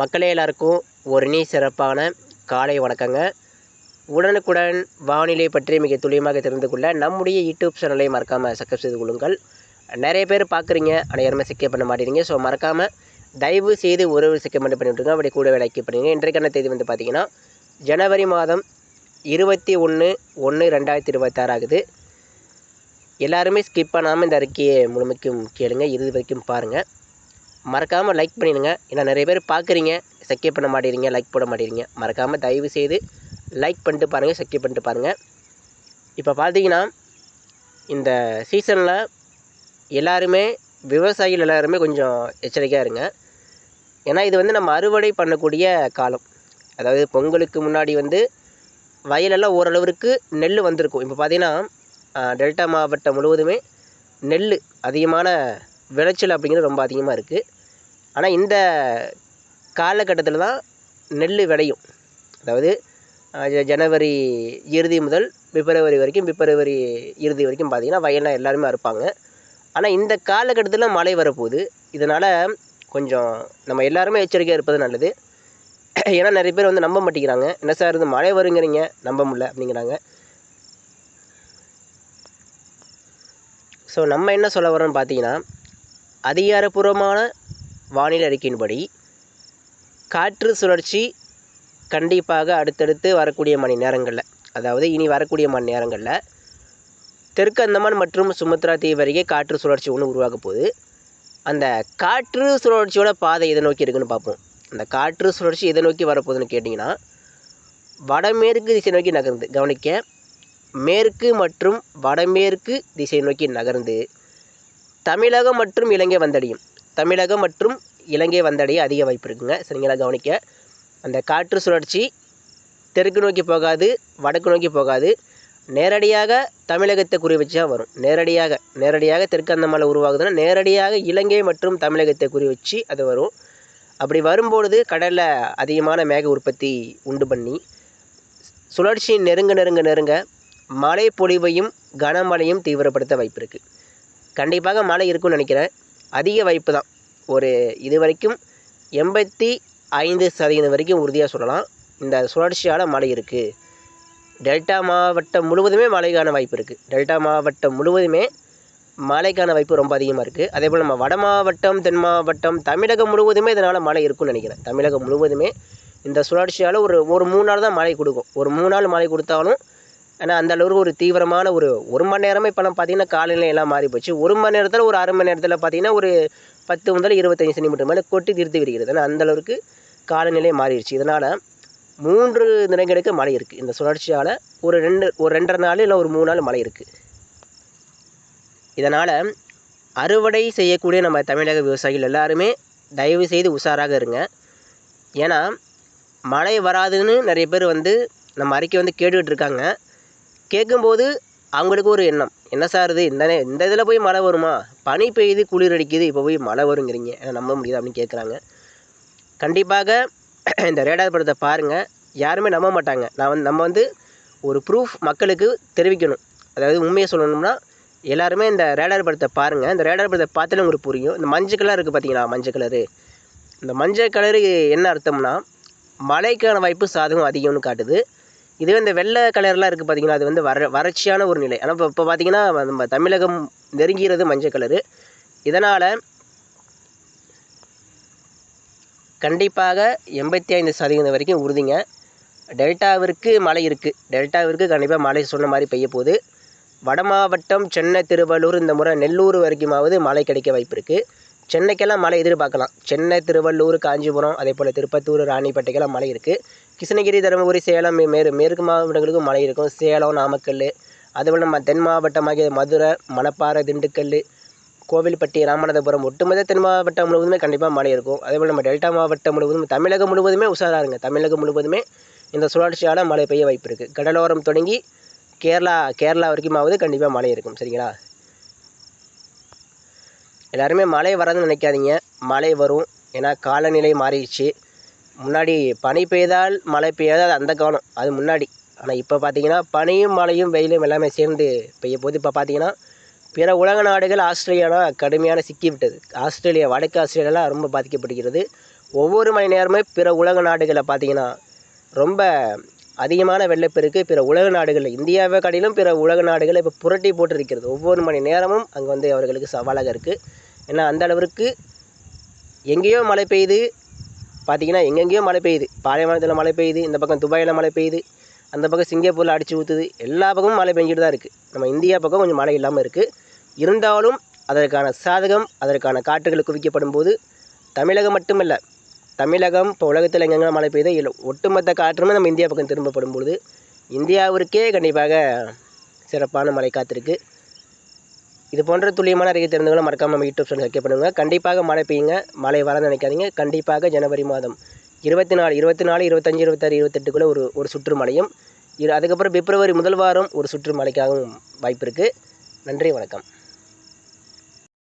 மக்களே எல்லாருக்கும் ஒரு இனி சிறப்பான காலை வணக்கங்க. உடனுக்குடன் வானிலை பற்றி மிக துல்லியமாக தெரிந்து கொள்ள நம்முடைய யூடியூப் சேனலை மறக்காமல் சப்ஸ்கிரைப் செய்து கொள்ளுங்கள். நிறைய பேர் பார்க்குறீங்க ஆனால் யாருமே சிக்கப் பண்ண மாட்டேறீங்க ஸோ மறக்காமல் தயவு செய்து ஒரு ஒரு சிக்கப் பண்ணி பண்ணிவிட்டுருங்க அப்படி கூட வேலைக்கு பண்ணுறீங்க இன்றைக்கான தேதி வந்து பார்த்தீங்கன்னா ஜனவரி மாதம் இருபத்தி ஒன்று ஒன்று ரெண்டாயிரத்தி இருபத்தாறு ஆகுது. எல்லாருமே ஸ்கிப் பண்ணாமல் இந்த அறிக்கையை முழுமைக்கும் கேளுங்க. இறுதி வரைக்கும் பாருங்கள் மறக்காமல் லைக் பண்ணிடுங்க. ஏன்னா நிறைய பேர் பார்க்குறீங்க செக்கே பண்ண மாட்டேறீங்க லைக் போட மாட்டேறீங்க மறக்காமல் தயவு செய்து லைக் பண்ணிட்டு பாருங்கள் செக்கே பண்ணிட்டு பாருங்கள் இப்போ பார்த்தீங்கன்னா இந்த சீசனில் எல்லாருமே விவசாயிகள் எல்லாருமே கொஞ்சம் எச்சரிக்கையாக இருங்க. ஏன்னா இது வந்து நம்ம அறுவடை பண்ணக்கூடிய காலம். அதாவது பொங்கலுக்கு முன்னாடி வந்து வயலெல்லாம் ஓரளவிற்கு நெல் வந்திருக்கும். இப்போ பார்த்தீங்கன்னா டெல்டா மாவட்டம் முழுவதுமே நெல் அதிகமான விளைச்சல் அப்படிங்கிறது ரொம்ப அதிகமாக இருக்குது ஆனால் இந்த காலகட்டத்தில் தான் நெல் விளையும். அதாவது ஜனவரி இறுதி முதல் பிப்ரவரி வரைக்கும் பிப்ரவரி இறுதி வரைக்கும் பார்த்திங்கன்னா வயலில் எல்லாருமே அறுப்பாங்க. ஆனால் இந்த காலகட்டத்தில் மழை வரப்போகுது. இதனால் கொஞ்சம் நம்ம எல்லாருமே எச்சரிக்கையாக இருப்பது நல்லது. ஏன்னா நிறைய பேர் வந்து நம்ப மாட்டேங்கிறாங்க. என்ன சார் இது மழை வருங்கிறீங்க? நம்ப முடில அப்படிங்கிறாங்க. ஸோ நம்ம என்ன சொல்ல வரோம்னு பார்த்தீங்கன்னா அதிகாரப்பூர்வமான வானிலை அறிக்கையின்படி காற்று சுழற்சி கண்டிப்பாக அடுத்தடுத்து வரக்கூடிய மணி நேரங்களில் அதாவது இனி வரக்கூடிய மணி நேரங்களில் தெற்கு அந்தமான் மற்றும் சுமத்ரா தீவு அருகே காற்று சுழற்சி ஒன்று உருவாக போகுது. அந்த காற்று சுழற்சியோட பாதை எதை நோக்கி இருக்குன்னு பார்ப்போம் அந்த காற்று சுழற்சி எதை நோக்கி வரப்போகுதுன்னு கேட்டிங்கன்னா வடமேற்கு திசை நோக்கி நகர்ந்து கவனிக்க மேற்கு மற்றும் வடமேற்கு திசை நோக்கி நகர்ந்து தமிழகம் மற்றும் இலங்கை வந்தடையும். தமிழகம் மற்றும் இலங்கை வந்தடைய அதிக வாய்ப்பு இருக்குங்க. சரிங்களா கவனிக்க. அந்த காற்று சுழற்சி தெற்கு நோக்கி போகாது வடக்கு நோக்கி போகாது. நேரடியாக தமிழகத்தை குறி வச்சு தான் வரும். நேரடியாக நேரடியாக தெற்கு அந்தமானில் உருவாகுதுன்னா நேரடியாக இலங்கை மற்றும் தமிழகத்தை குறி வச்சு அது வரும். அப்படி வரும்பொழுது கடலில் அதிகமான மேக உற்பத்தி உண்டு பண்ணி சுழற்சி நெருங்க நெருங்க நெருங்க மழை பொழிவையும் கனமழையும் தீவிரப்படுத்த வாய்ப்பு இருக்குது கண்டிப்பாக மழை இருக்கும்னு நினைக்கிறேன். அதிக வாய்ப்பு தான். ஒரு இது வரைக்கும் எண்பத்தி ஐந்து சதவீதம் வரைக்கும் உறுதியாக சொல்லலாம். இந்த சுழற்சியால் மழை இருக்குது டெல்டா மாவட்டம் முழுவதுமே மழைக்கான வாய்ப்பு இருக்குது டெல்டா மாவட்டம் முழுவதுமே மழைக்கான வாய்ப்பு ரொம்ப அதிகமாக இருக்குது அதே போல் நம்ம வட மாவட்டம் தென் மாவட்டம் தமிழகம் முழுவதுமே இதனால் மழை இருக்கும்னு நினைக்கிறேன். தமிழகம் முழுவதுமே இந்த சுழற்சியால் ஒரு ஒரு மூணு நாள் தான் மழை கொடுக்கும். ஒரு மூணு நாள் மழை கொடுத்தாலும் ஆனால் அந்த அளவுக்கு ஒரு தீவிரமான ஒரு ஒரு மணி நேரமே இப்போலாம் பார்த்தீங்கன்னா காலநிலை எல்லாம் மாறி போச்சு. ஒரு மணி நேரத்தில் ஒரு அரை மணி நேரத்தில் பார்த்தீங்கன்னா ஒரு பத்து முதல் இருபத்தஞ்சி சென்டிமீட்டர் மேலே கொட்டி திருத்தி விடுகிறது. ஆனால் அந்தளவுக்கு காலநிலை மாறிடுச்சு. இதனால் மூன்று நிலங்களுக்கு மழை இருக்குது இந்த சுழற்சியால் ஒரு ரெண்டு ஒரு ரெண்டரை நாள் இல்லை ஒரு மூணு நாள் மழை இருக்குது இதனால் அறுவடை செய்யக்கூடிய நம்ம தமிழக விவசாயிகள் எல்லாருமே தயவு செய்து உஷாராக இருங்க. ஏன்னா மழை வராதுன்னு நிறைய பேர் வந்து நம்ம அறிக்கை வந்து கேட்டுக்கிட்டு இருக்காங்க. கேட்கும்போது அவங்களுக்கு ஒரு எண்ணம். என்ன சார் இது? இந்த நே- இந்த இதில் போய் மழை வருமா? பனி பெய்யுது குளிர் அடிக்குது இப்போ போய் மழை வருங்கிறீங்க. நம்ப முடியுது அப்படின்னு கேட்குறாங்க. கண்டிப்பாக இந்த ரேடார் படத்தை பாருங்கள் யாருமே நம்ப மாட்டாங்க. நான் வந்து நம்ம வந்து ஒரு ப்ரூஃப் மக்களுக்கு தெரிவிக்கணும். அதாவது உண்மையை சொல்லணும்னா எல்லாருமே இந்த ரேடார் படத்தை பாருங்கள் இந்த ரேடார் படத்தை பார்த்தாலே உங்களுக்கு புரியும். இந்த மஞ்சள் கலர் இருக்குது பார்த்தீங்களா? மஞ்சள் கலரு. இந்த மஞ்சள் கலரு என்ன அர்த்தம்னா மழைக்கான வாய்ப்பு சாதகம் அதிகம்னு காட்டுது. இதுவே இந்த வெள்ளை கலர்லாம் இருக்குது பார்த்திங்கன்னா அது வந்து வற வறட்சியான ஒரு நிலை. ஆனால் இப்போ இப்போ பார்த்தீங்கன்னா நம்ம தமிழகம் நெருங்கிறது மஞ்சள் கலரு. இதனால் கண்டிப்பாக எண்பத்தி ஐந்து சதவீதம் வரைக்கும் உறுதிங்க. டெல்டாவிற்கு மழை இருக்குது டெல்டாவிற்கு கண்டிப்பாக மழை சொன்ன மாதிரி பெய்ய போகுது. வட மாவட்டம் சென்னை திருவள்ளூர் இந்த முறை நெல்லூர் வரைக்குமாவது மழை கிடைக்க வாய்ப்பு இருக்குது சென்னைக்கெல்லாம் மழை எதிர்பார்க்கலாம். சென்னை திருவள்ளூர் காஞ்சிபுரம் அதே போல் திருப்பத்தூர் ராணிப்பேட்டைக்கெல்லாம் மழை இருக்குது கிருஷ்ணகிரி தருமபுரி சேலம் மே- மேற்கு மேற்கு மாவட்டங்களுக்கும் மழை இருக்கும். சேலம் நாமக்கல் அதுபோல் நம்ம தென் மாவட்டமாகிய மதுரை மணப்பாறை திண்டுக்கல் கோவில்பட்டி ராமநாதபுரம் ஒட்டுமொத்த தென் மாவட்டம் முழுவதுமே கண்டிப்பாக மழை இருக்கும். அதேபோல் நம்ம டெல்டா மாவட்டம் முழுவதும் தமிழகம் முழுவதுமே உஷாராக இருங்க. தமிழகம் முழுவதுமே இந்த சுழற்சியால் மழை பெய்ய வாய்ப்பு இருக்குது கடலோரம் தொடங்கி கேரளா கேரளா வரைக்குமாவது கண்டிப்பாக மழை இருக்கும். சரிங்களா? எல்லாருமே மழை வராதுன்னு நினைக்காதீங்க. மழை வரும். ஏன்னா காலநிலை மாறிடுச்சு. முன்னாடி பனி பெய்தால் மழை பெய்யாத அந்த காலம் அது முன்னாடி. ஆனால் இப்போ பார்த்தீங்கன்னா பனியும் மழையும் வெயிலும் எல்லாமே சேர்ந்து பெய்ய போது இப்போ பார்த்தீங்கன்னா பிற உலக நாடுகள் ஆஸ்திரேலியாலாம் கடுமையான சிக்கிவிட்டது ஆஸ்திரேலியா வடக்கு ஆஸ்திரேலியாலாம் ரொம்ப பாதிக்கப்படுகிறது. ஒவ்வொரு மணி நேரமே பிற உலக நாடுகளில் பார்த்தீங்கன்னா ரொம்ப அதிகமான வெள்ளப்பெருக்கு பிற உலக நாடுகளில் இந்தியாவை காட்டிலும் பிற உலக நாடுகளில் இப்போ புரட்டி போட்டிருக்கிறது. ஒவ்வொரு மணி நேரமும் அங்கே வந்து அவர்களுக்கு சவாலாக இருக்குது ஏன்னா அந்த அளவிற்கு எங்கேயோ மழை பெய்யுது பார்த்தீங்கன்னா எங்கெங்கேயோ மழை பெய்யுது. பாலைவனத்தில் மழை பெய்யுது இந்த பக்கம் துபாயில் மழை பெய்யுது அந்த பக்கம் சிங்கப்பூரில் அடிச்சு ஊற்றுது எல்லா பக்கமும் மழை பெஞ்சிட்டு தான் இருக்குது நம்ம இந்தியா பக்கம் கொஞ்சம் மழை இல்லாமல் இருக்குது இருந்தாலும் அதற்கான சாதகம் அதற்கான காற்றுகள் குவிக்கப்படும் போது தமிழகம் மட்டுமல்ல தமிழகம் இப்போ உலகத்தில் எங்கெங்கே மழை பெய்யுதோ இல்லை ஒட்டுமொத்த காற்றுமே நம்ம இந்தியா பக்கம் திரும்பப்படும் பொழுது இந்தியாவிற்கே கண்டிப்பாக சிறப்பான மழை காத்திருக்கு. இது போன்ற துல்லியமான அறிக்கை தெரிந்தவங்களும் மறக்காமல் நம்ம யூடியூப் சேனல் சப்ஸ்கிரைப் பண்ணுங்கள் கண்டிப்பாக மழை பெய்யுங்க. மழை வரன்னு நினைக்காதீங்க. கண்டிப்பாக ஜனவரி மாதம் இருபத்தி நாலு இருபத்தி நாலு இருபத்தஞ்சி இருபத்தாறு இருபத்தெட்டுக்குள்ளே ஒரு ஒரு சுற்று மழையும் இரு அதுக்கப்புறம் பிப்ரவரி முதல் வாரம் ஒரு சுற்று மழைக்காகவும் வாய்ப்பு இருக்குது நன்றி வணக்கம்.